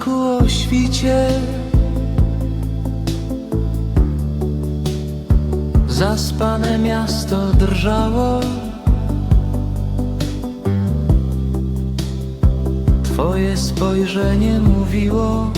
przystanku o świcie. Zaspane miasto drżało. Twoje spojrzenie mówiło.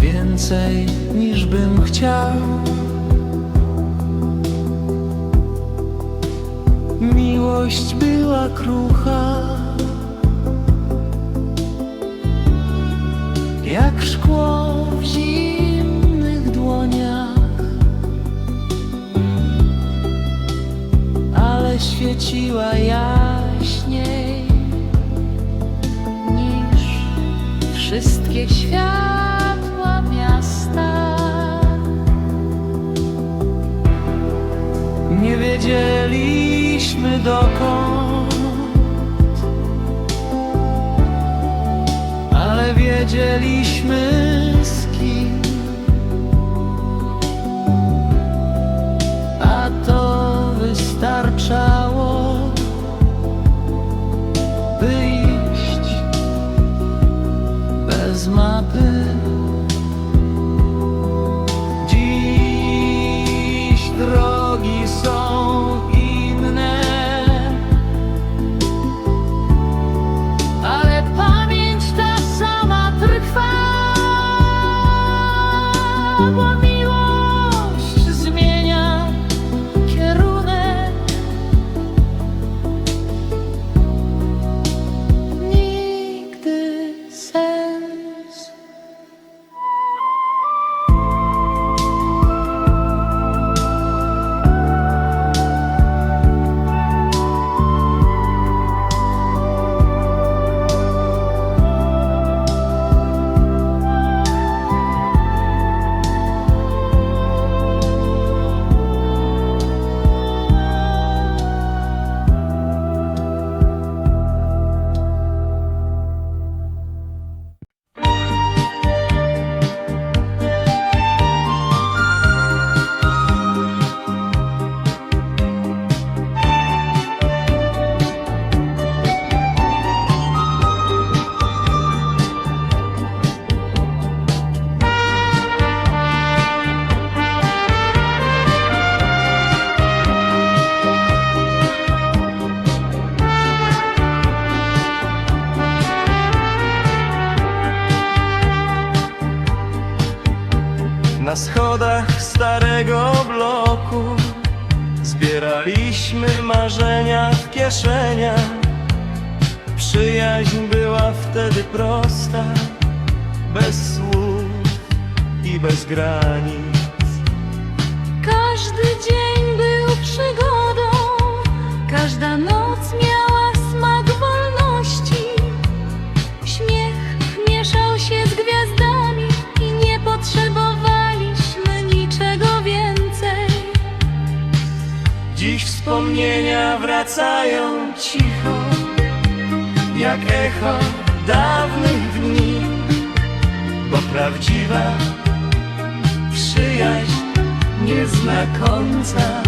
Więcej niż bym chciał. Miłość była krucha Jak szkło w zimnych dłoniach. Ale świeciła jaśniej Niż wszystkie światła miasta. Nie wiedzieliśmy dokąd, wiedzieliśmy z kim. A to wystarczało, marzenia w kieszeniach. Przyjaźń była wtedy prosta Bez słów i bez granic Dziś wspomnienia wracają cicho Jak echo dawnych dni. Bo prawdziwa przyjaźń nie zna końca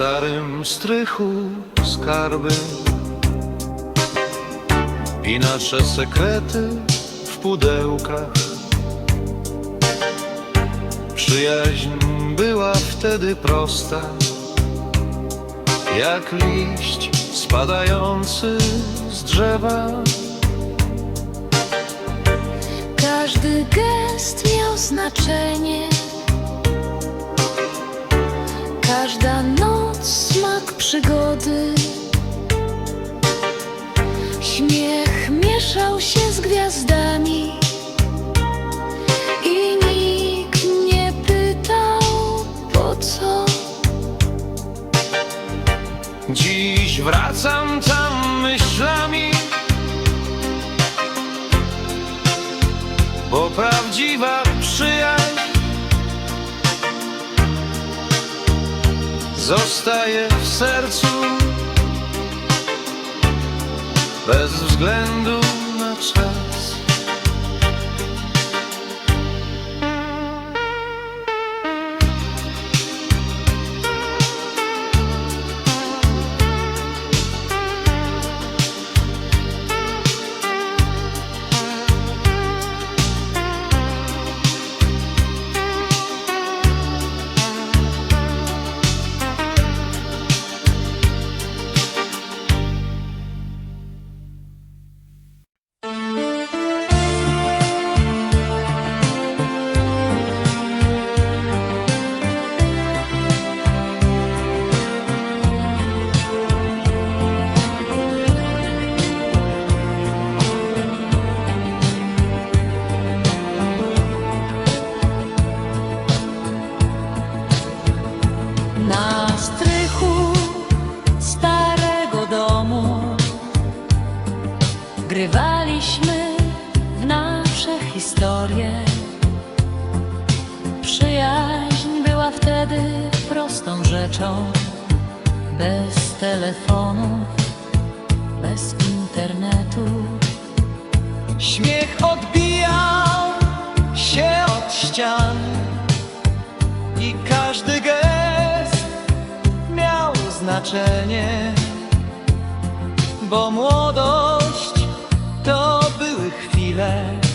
starym strychu skarby i nasze sekrety w pudełkach. Przyjaźń była wtedy prosta, jak liść spadający z drzewa. Każdy gest miał znaczenie. Każda noc smak przygody. Śmiech mieszał się z gwiazdami. I nikt nie pytał po co. Dziś wracam tam myślami, bo prawdziwa przyjaźń zostaje w sercu bez względu na czas. that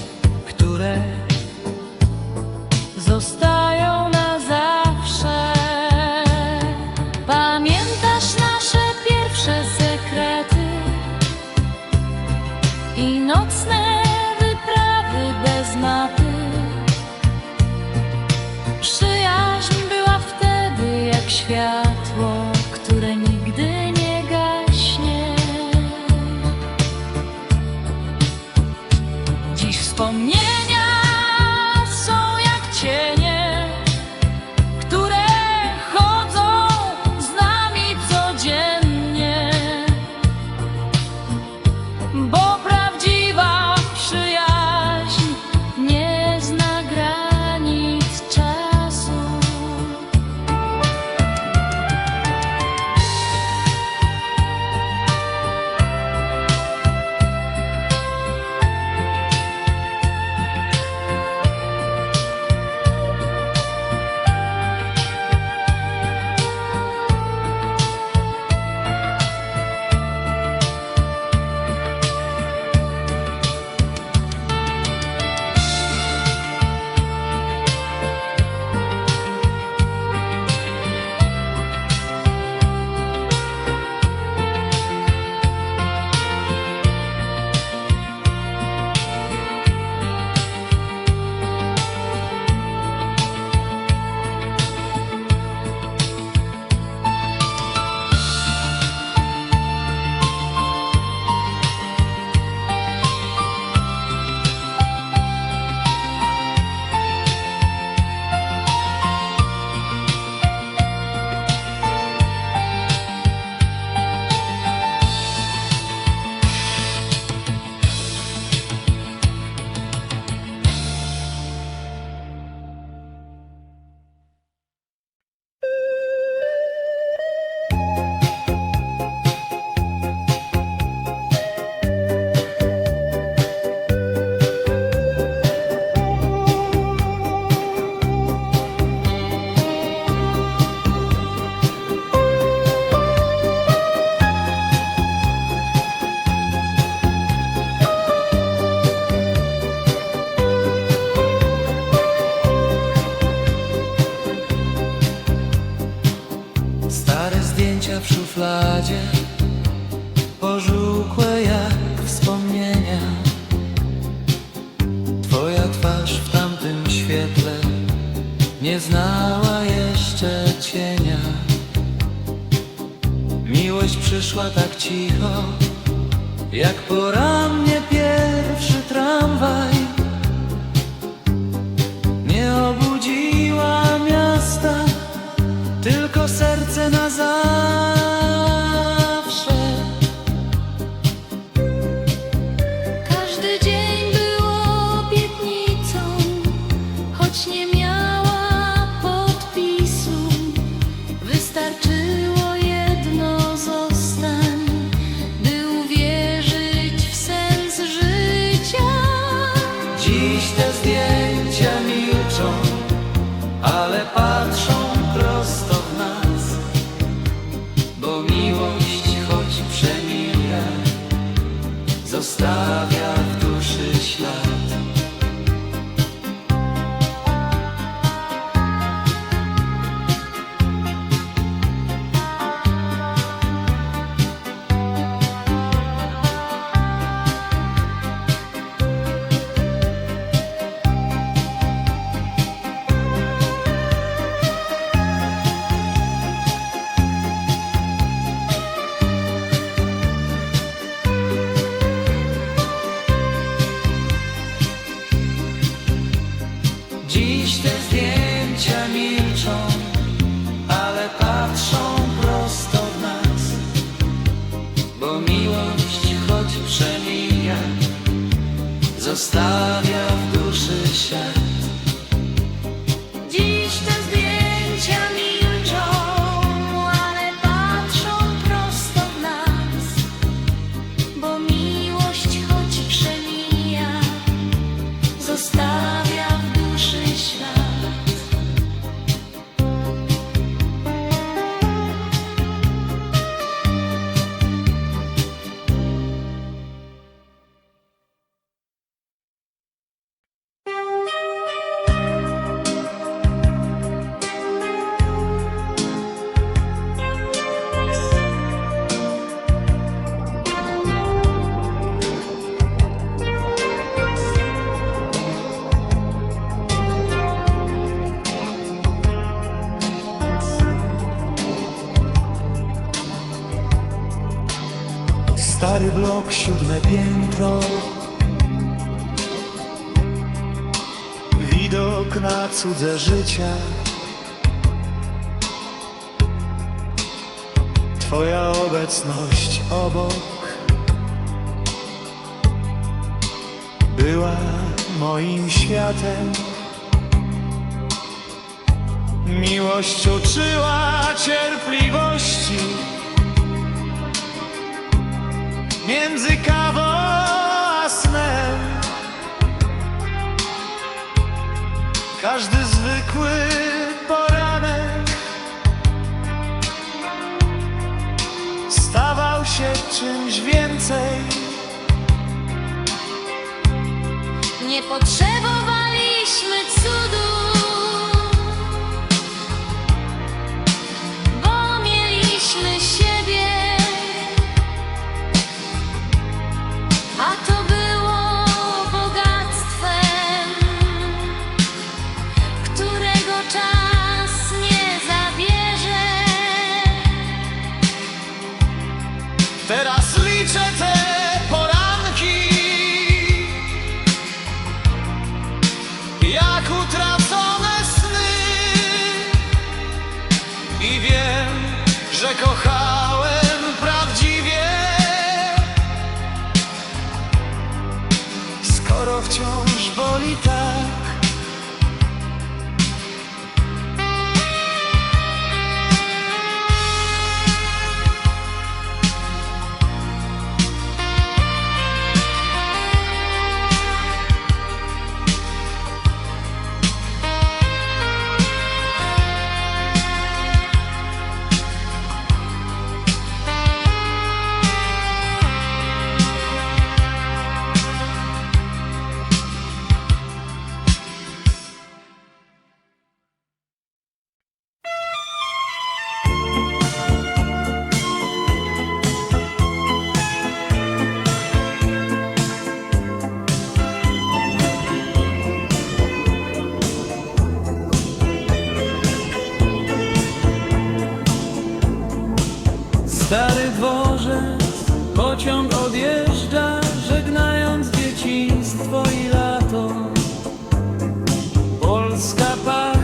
як по obok siódme piętro. Widok na cudze życia. Twoja obecność obok. Była moim światem. Miłość uczyła cierpliwości między kawą a snem. Każdy zwykły poranek stawał się czymś więcej. Nie potrzebował. Stary dworzec, pociąg odjeżdża, żegnając dzieciństwo i lato. Polska para.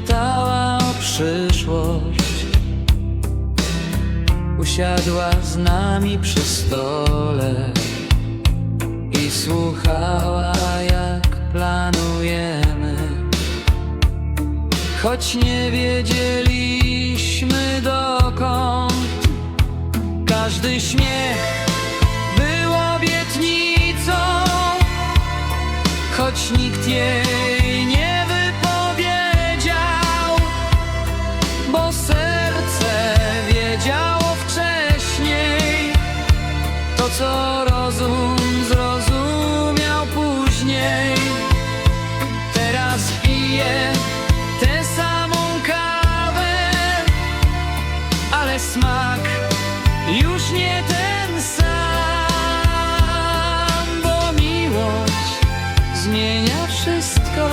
pytała o przyszłość. Usiadła z nami przy stole I słuchała jak planujemy. Choć nie wiedzieliśmy dokąd Każdy śmiech był obietnicą. Choć nikt jej smak już nie ten sam, bo miłość zmienia wszystko,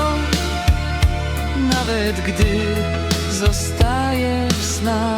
nawet gdy zostaje w snach.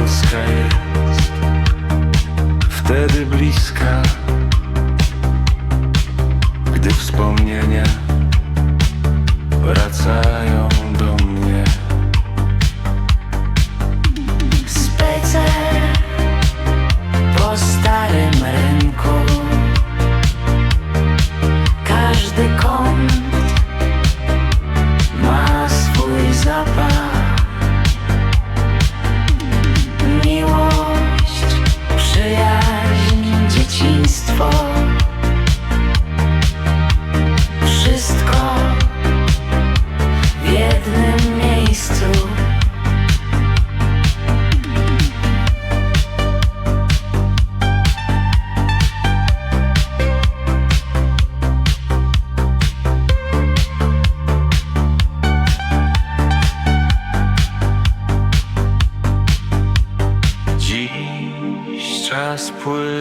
Polska jest wtedy bliska, gdy wspomnienia wracają Dziś czas płynie